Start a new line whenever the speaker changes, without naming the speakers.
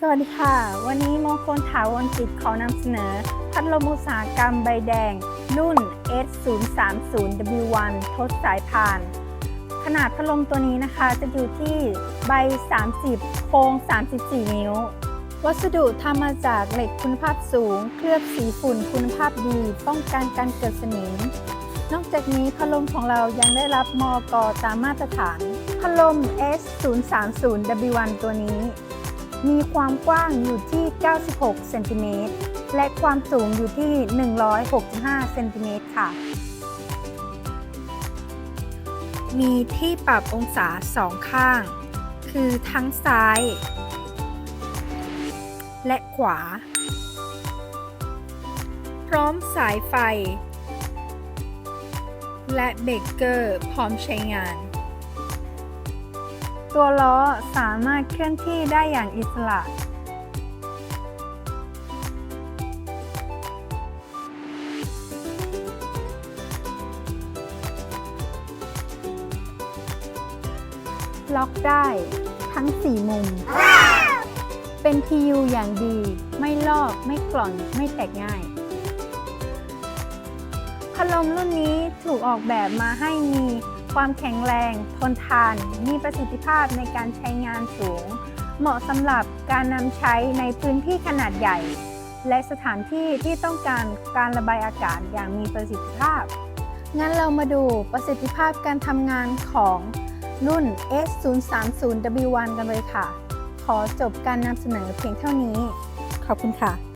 สวัสดีค่ะ วันนี้มงคลถาวรจิตขอนำเสนอ พัดลมอุตสาหกรรมใบแดง รุ่น S030W1 ทดสายพาน ขนาดพัดลมตัวนี้นะคะ จะอยู่ที่ใบ 30 โค้ง 34 นิ้ว วัสดุทำมาจากเหล็กคุณภาพสูง เคลือบสีฝุ่นคุณภาพดี ป้องกันการเกิดสนิม นอกจากนี้พัดลมของเรายังได้รับมอกตามมาตรฐาน พัดลม S030W1 ตัวนี้ มีความกว้างอยู่ที่ 96 เซนติเมตร และความสูงอยู่ที่ 165 เซนติเมตรค่ะ มีที่ปรับองศาสองข้าง คือทั้งซ้าย และขวา พร้อมสายไฟ และเบรกเกอร์พร้อมใช้งาน ตัวล้อสามารถเคลื่อนที่ได้อย่างอิสระ ล็อกได้ทั้ง 4 มุม เป็น PU อย่างดี ไม่ลอก ไม่กล่อน ไม่แตกง่าย พัดลมรุ่นนี้ถูกออกแบบมาให้มี ความแข็งแรง ทนทาน มีประสิทธิภาพในการใช้งานสูง เหมาะสำหรับการนำใช้ในพื้นที่ขนาดใหญ่ และสถานที่ที่ต้องการการระบายอากาศอย่างมีประสิทธิภาพ งั้นเรามาดูประสิทธิภาพการทำงานของรุ่น S030W1 กันเลยค่ะ ขอจบการนำเสนอเพียงเท่านี้ ขอบคุณค่ะ